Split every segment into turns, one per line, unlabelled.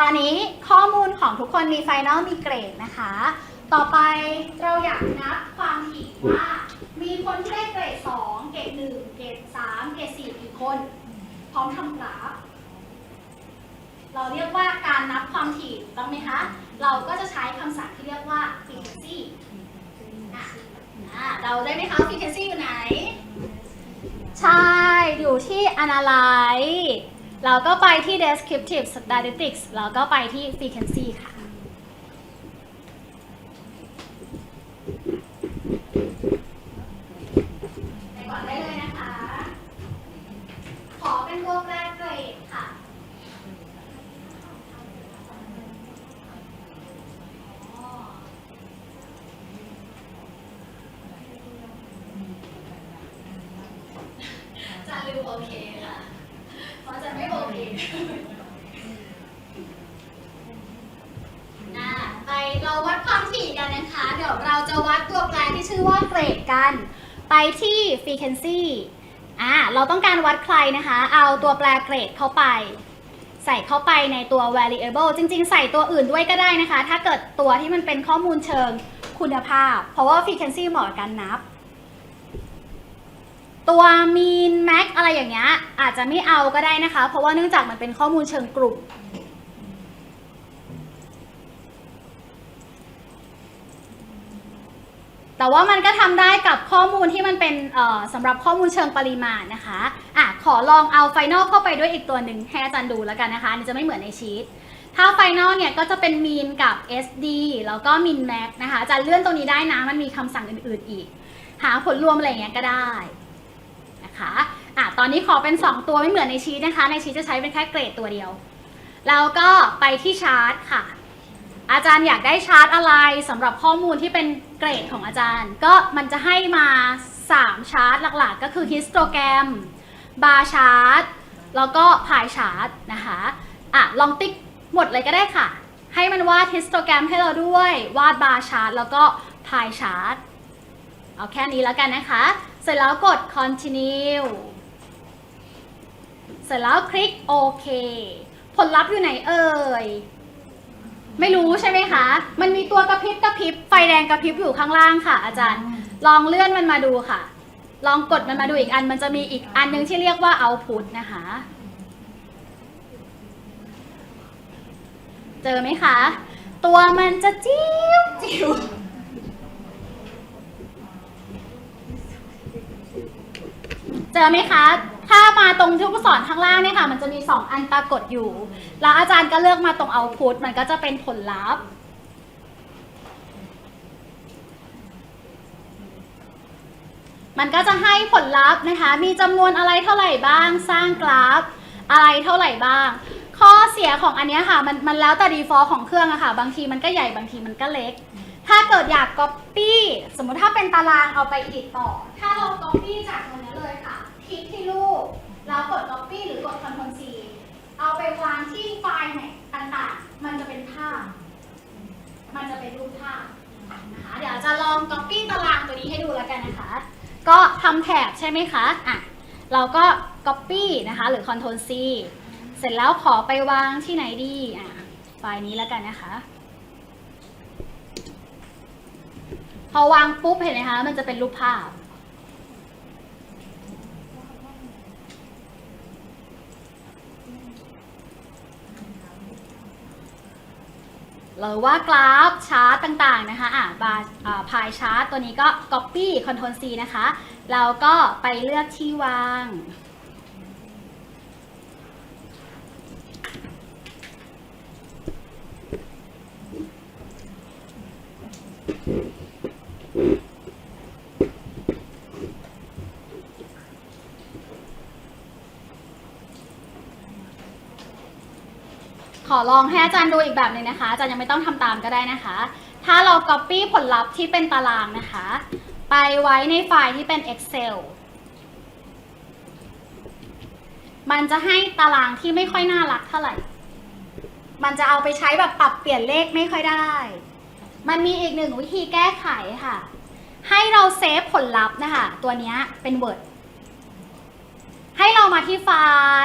ตอนนี้ข้อมูลของทุกคนมีไฟนอลมีเกรดนะคะ ต่อไปเราอยากนับความถี่ว่า มีคนที่ได้เกรด 2 เกรด 1 เกรด 3 เกรด 4 กี่คน พร้อมทำกราฟ เราเรียกว่าการนับความถี่ต้องไหมคะ เราก็จะใช้คำสั่งที่เรียกว่า frequency อะอะเราได้ไหมคะ frequency อยู่ไหน ใช่ อยู่ที่ analyze เราก็ไปที่ descriptive statistics เราก็ไปที่ frequency ค่ะ ไปก่อนได้เลยนะคะ ขอเป็นตัวแปรเกรดค่ะ อ๋อจะลืมโอเคค่ะเพราะจะไม่โอเคอะไปเราวัดความถี่กันนะคะ เดี๋ยวเราจะวัดตัวแปรที่ ชื่อว่าเกรดกัน ไปที่ frequency อะเราต้องการวัดใครนะคะ เอาตัวแปรเกรดเข้าไป ใส่เข้าไปในตัว variable จริง ๆ ใส่ตัวอื่นด้วยก็ได้นะคะ ถ้าเกิดตัวที่มันเป็นข้อมูลเชิงคุณภาพ เพราะว่า frequency เหมาะกับการนับ ตัว mean max อะไรอย่างเงี้ยอาจจะไม่เอาก็ได้นะคะ เพราะว่าเนื่องจากมันเป็นข้อมูลเชิงกลุ่ม แต่ว่ามันก็ทำได้กับข้อมูลที่มันเป็นเอ่อสำหรับข้อมูลเชิงปริมาณนะคะอะขอลองเอาไฟนอลเข้าไปด้วยอีกตัวหนึ่งให้อาจารย์ดูแล้วกันนะคะอันนี้จะไม่เหมือนในชีตถ้าไฟนอลเนี่ยก็จะเป็น mean กับ SD แล้วก็ min max นะคะอาจารย์เลื่อนตรงนี้ได้นะมันมีคำสั่งอื่นๆอีก หาผลรวมอะไรอย่างเงี้ยก็ได้นะคะอะตอนนี้ขอเป็น 2 ตัวไม่เหมือนในชีตนะคะ ในชีตจะใช้เป็นแค่เกรดตัวเดียว แล้วก็ไปที่ชาร์ตค่ะ อาจารย์อยากได้ชาร์ตอะไรสำหรับข้อมูลที่เป็นเกรดของอาจารย์ ก็มันจะให้มา 3 ชาร์ตหลักๆ ก็คือฮิสโตแกรมบาร์ชาร์ตแล้วก็พายชาร์ตนะคะอะลองติ๊กหมดเลยก็ได้ค่ะ ให้มันวาดฮิสโตแกรมให้เราด้วย วาดบาร์ชาร์ตแล้วก็พายชาร์ตเอาแค่นี้แล้วกันนะคะ เสร็จแล้วกด continue เสร็จแล้วคลิกโอเค ผลลัพธ์อยู่ไหนเอ่ย ไม่รู้ใช่ไหมคะ มันมีตัวกระพริบกระพริบไฟแดงกระพริบอยู่ข้างล่างค่ะ อาจารย์ ลองเลื่อนมันมาดูค่ะ ลองกดมันมาดูอีกอัน มันจะมีอีกอันหนึงที่เรียกว่า output นะคะ เจอไหมคะ ตัวมันจะจิ้วจิ๋วเจอไหมคะ ถ้ามาตร งที่ผู้สอนข้างล่างเนี่ยค่ะมันจะมี 2 อันปรากฏอยู่ แล้วอาจารย์ก็เลือกมาตรง output มันก็จะเป็นผลลัพธ์ มันก็จะให้ผลลัพธ์นะคะ มีจำนวนอะไรเท่าไหร่บ้าง สร้างกราฟ อะไรเท่าไหร่บ้าง ข้อเสียของอันนี้ค่ะ มันมันแล้วแต่ default ของเครื่องอะค่ะ บางทีมันก็ใหญ่บางทีมันก็เล็กถ้าเกิดอยาก copy สมมุติถ้าเป็นตารางเอาไปอีกต่อ ถ้าเรา copy จากตรงนี้เลยค่ะ คลิกที่รูป แล้วกด copy หรือกด Ctrl C เอาไปวางที่ไฟล์ไหนต่างๆ มันจะเป็นภาพ มันจะเป็นรูปภาพนะคะ เดี๋ยวจะลอง copy ตารางตัวนี้ให้ดูแล้วกันนะคะ ก็ทำแถบใช่ไหมคะ อะ เราก็ copy นะคะ หรือ Ctrl C เสร็จแล้วขอไปวางที่ไหนดี อะ ไฟล์นี้แล้วกันนะคะ พอวางปุ๊บเห็นไหมคะ มันจะเป็นรูปภาพ หรือว่ากราฟชาร์ตต่างๆนะคะอะบาร์าพายชาร์ตตัวนี้ก็ Copy Ctrl C นะคะ เราก็ไปเลือกที่วาง ขอลองให้อาจารย์ดูอีกแบบหนึ่งนะคะ อาจารย์ยังไม่ต้องทำตามก็ได้นะคะ ถ้าเรา Copy ผลลัพธ์ที่เป็นตารางนะคะ ไปไว้ในไฟล์ที่เป็น Excel มันจะให้ตารางที่ไม่ค่อยน่ารักเท่าไหร่ มันจะเอาไปใช้แบบปรับเปลี่ยนเลขไม่ค่อยได้ มันมีอีกหนึ่งวิธีแก้ไขค่ะ ให้เราเซฟผลลัพธ์นะคะ ตัวเนี้ยเป็น Word ให้เรามาที่ไฟ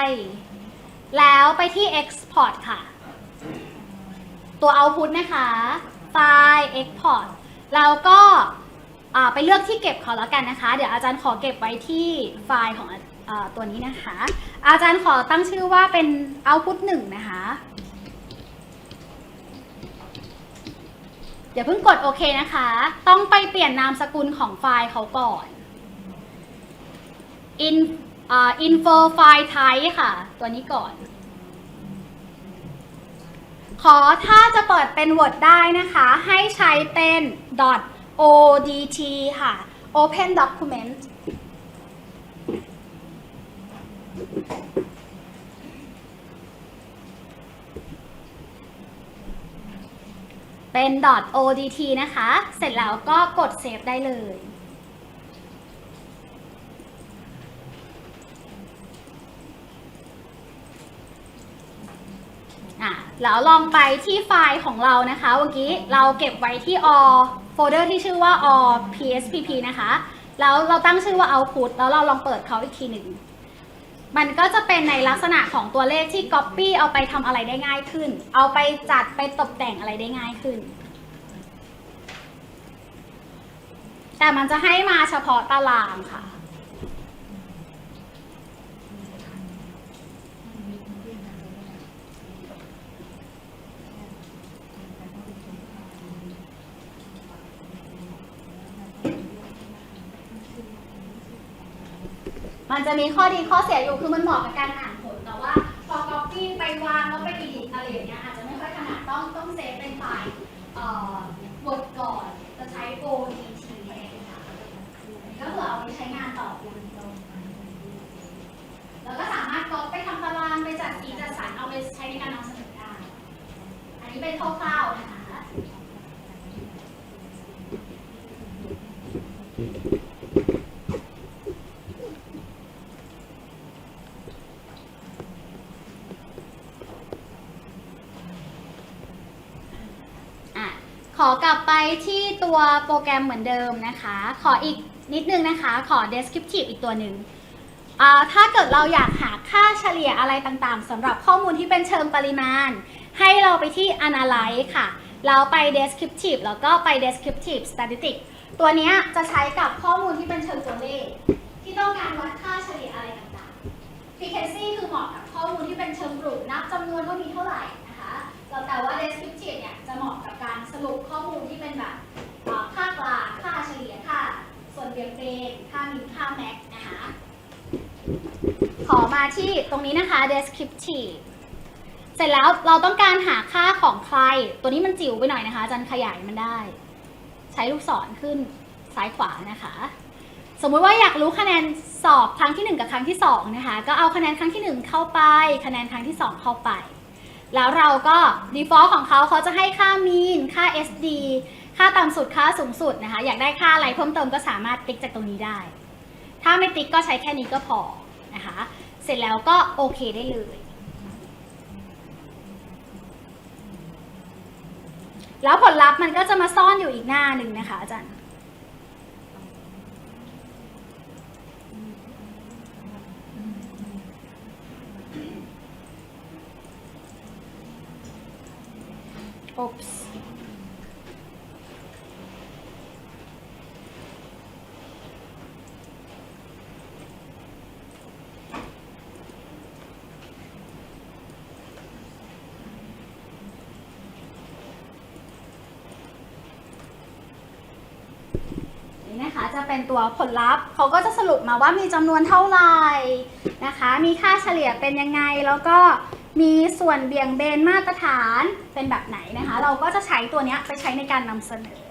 ล์ แล้วไปที่ Export ค่ะ ตัว output นะคะไฟล์ export แล้วก็ไปเลือกที่เก็บเขาแล้วกันนะคะ เดี๋ยวอาจารย์ขอเก็บไว้ที่ไฟล์ของอตัวนี้นะคะ อาจารย์ขอตั้งชื่อว่าเป็น output 1 นะคะอย่าเพิ่งกดโอเคนะคะ ต้องไปเปลี่ยนนามสกุลของไฟล์เขาก่อน in อ่า info file type ค่ะ ตัวนี้ก่อน ขอถ้าจะเปิดเป็น Word ได้นะคะ ให้ใช้เป็น .odt ค่ะ open document เป็น .odt นะคะ เสร็จแล้วก็กดเซฟได้เลย อะแล้วลองไปที่ไฟล์ของเรานะคะเมื่อกี้เราเก็บไว้ที่ all โฟลเดอร์ที่ชื่อว่า all pspp นะคะ แล้วเราตั้งชื่อว่า output แล้วเราลองเปิดเขาอีกทีหนึ่ง มันก็จะเป็นในลักษณะของตัวเลขที่ copy เอาไปทำอะไรได้ง่ายขึ้น เอาไปจัดไปตกแต่งอะไรได้ง่ายขึ้น แต่มันจะให้มาเฉพาะตารางค่ะ มันจะมีข้อดีข้อเสียอยู่คือมันเหมาะกับการอ่านผลแต่ว่าพอ copy ไปวางแล้วไปอีดอะไรอย่างเงี้ยอาจจะไม่ค่อยถนัดต้องต้องเซฟเป็นไฟล์บทก่อนจะใช้ ODT แทนค่ะก็คือเอาไปใช้งานต่ออย่างตรงแล้วก็สามารถก๊อปไปทำตารางไปจัดสีจัดสรรเอาไปใช้ในการนำเสนอได้อันนี้เป็นคร่าวๆนะคะ อะข อกลับไปที่ตัวโปรแกรมเหมือนเดิมนะคะ ขออีกนิดนึงนะคะ ขอ descriptive อีกตัวหนึ่งถ้าเกิดเราอยากหาค่าเฉลี่ยอะไรต่างๆสำหรับข้อมูลที่เป็นเชิงปริมาณ ให้เราไปที่ analyze ค่ะแล้วไป descriptive แล้วก็ไป descriptive statistic ตัวนี้จะใช้กับข้อมูลที่เป็นเชิงตัวเลข ที่ต้องการวัดค่าเฉลี่ยอะไรต่างๆ frequency คือเหมาะกับข้อมูลที่เป็นเชิงกลุ่มนับจำนวนว่ามีเท่าไหร่ แล้วแต่ว่า descriptive เนี่ยจะเหมาะกับการสรุปข้อมูลที่เป็นแบบค่ากลางค่าเฉลี่ยค่าส่วนเบี่ยงเบนค่ามินค่าแม็กนะคะ ขอมาที่ตรงนี้นะคะ descriptive เสร็จแล้วเราต้องการหาค่าของใคร ตัวนี้มันจิ๋วไปหน่อยนะคะจันขยายมันได้ ใช้ลูกศรขึ้นซ้ายขวานะคะ สมมุติว่าอยากรู้คะแนนสอบครั้งที่ 1 กับครั้งที่ 2 นะคะ ก็เอาคะแนนครั้งที่ 1 เข้าไป คะแนนครั้งที่ 2 เข้าไป แล้วเราก็ default ของเขาเขาจะให้ค่า mean ค่า SD ค่าต่ำสุดค่าสูงสุดนะคะ อยากได้ค่าอะไรเพิ่มเติมก็สามารถติ๊กจากตรงนี้ได้ ถ้าไม่ติ๊กก็ใช้แค่นี้ก็พอนะคะ เสร็จแล้วก็โอเคได้เลย แล้วผลลัพธ์มันก็จะมาซ่อนอยู่อีกหน้าหนึ่งนะคะอาจารย์ Oops. นี่นะคะจะเป็นตัวผลลัพธ์เขาก็จะสรุปมาว่ามีจำนวนเท่าไหร่นะคะ มีค่าเฉลี่ยเป็นยังไงแล้วก็ มีส่วนเบี่ยงเบนมาตรฐานเป็นแบบไหนนะคะ เราก็จะใช้ตัวนี้ไปใช้ในการนำเสนอ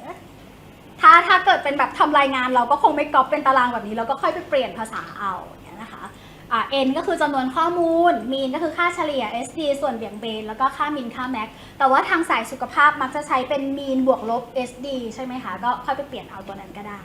ถ้าถ้าเกิดเป็นแบบทำรายงานเราก็คงไม่ก๊อปเป็นตารางแบบนี้ เราก็ค่อยไปเปลี่ยนภาษาเอาเงี้ยนะคะอ่า n ก็คือจำนวนข้อมูล mean ก็คือค่าเฉลี่ย sd ส่วนเบี่ยงเบน แล้วก็ค่า min ค่า max แต่ว่าทางสายสุขภาพมักจะใช้เป็น mean บวกลบ sd ใช่ไหมคะ ก็ค่อยไปเปลี่ยนเอาตัวนั้นก็ได้